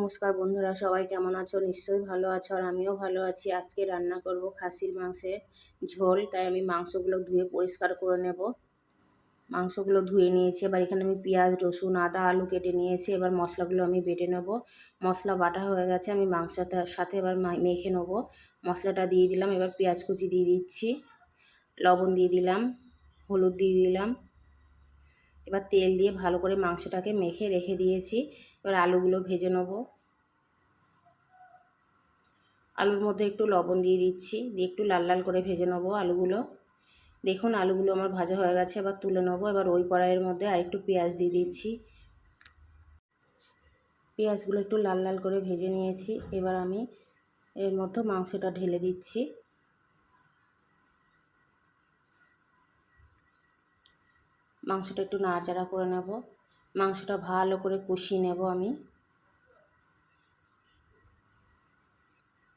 নমস্কার বন্ধুরা, সবাই কেমন আছো? নিশ্চয়ই ভালো আছো আর আমিও ভালো আছি। আজকে রান্না করব খাসির মাংসে ঝোল, তাই আমি মাংসগুলো ধুয়ে পরিষ্কার করে নেব। মাংসগুলো ধুয়ে নিয়েছি, এবার এখানে আমি পেঁয়াজ, রসুন, আদা, আলু কেটে নিয়েছি। এবার মশলাগুলো আমি বেটে নেব। মশলা বাটা হয়ে গেছে, আমি মাংসটার সাথে এবার মেখে নেব। মশলাটা দিয়ে দিলাম, এবার পেঁয়াজ কুচি দিয়ে দিচ্ছি, লবণ দিয়ে দিলাম, হলুদ দিয়ে দিলাম। এবার তেল দিয়ে ভালো করে মাংসটাকে মেখে রেখে দিয়েছি। এবার আলুগুলো ভেজে নেব। আলুর মধ্যে একটু লবণ দিয়ে দিচ্ছি, দিয়ে একটু লাল লাল করে ভেজে নেব আলুগুলো। দেখুন, আলুগুলো আমার ভাজা হয়ে গেছে, এবার তুলে নেব। এবার ওই কড়াইয়ের মধ্যে আর একটু পেঁয়াজ দিয়ে দিচ্ছি। পেঁয়াজগুলো একটু লাল লাল করে ভেজে নিয়েছি। এবার আমি এর মধ্যে মাংসটা ঢেলে দিচ্ছি। মাংসটা একটু নাড়াচাড়া করে নেব। মাংসটা ভালো করে কষিয়ে নেব আমি।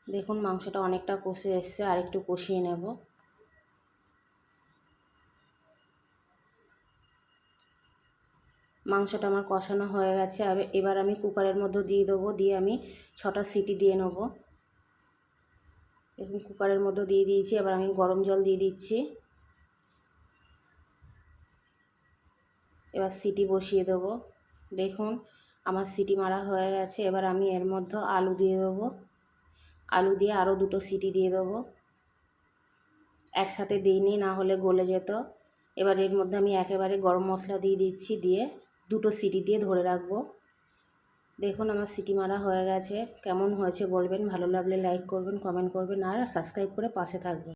দেখুন মাংসটা অনেকটা কষে এসছে, আর একটু কষিয়ে নেব। মাংসটা আমার কষানো হয়ে গেছে। এবার আমি কুকারের মধ্যে দিয়ে দেবো, দিয়ে আমি ছটা সিটি দিয়ে নেব। দেখুন কুকারের মধ্যে দিয়ে দিয়েছি, এবার আমি গরম জল দিয়ে দিচ্ছি। এবার সিটি বসিয়ে দেবো। দেখুন, আমার সিটি মারা হয়ে গেছে। এবার আমি এর মধ্যে আলু দিয়ে দেবো। আলু দিয়ে আরও দুটো সিটি দিয়ে দেবো। একসাথে দিইনি না হলে গলে যেত। এবার এর মধ্যে আমি একেবারে গরম মশলা দিয়ে দিচ্ছি, দিয়ে দুটো সিটি দিয়ে ধরে রাখব। দেখুন, আমার সিটি মারা হয়ে গেছে। কেমন হয়েছে বলবেন, ভালো লাগলে লাইক করবেন, কমেন্ট করবেন, আর সাবস্ক্রাইব করে পাশে থাকবেন।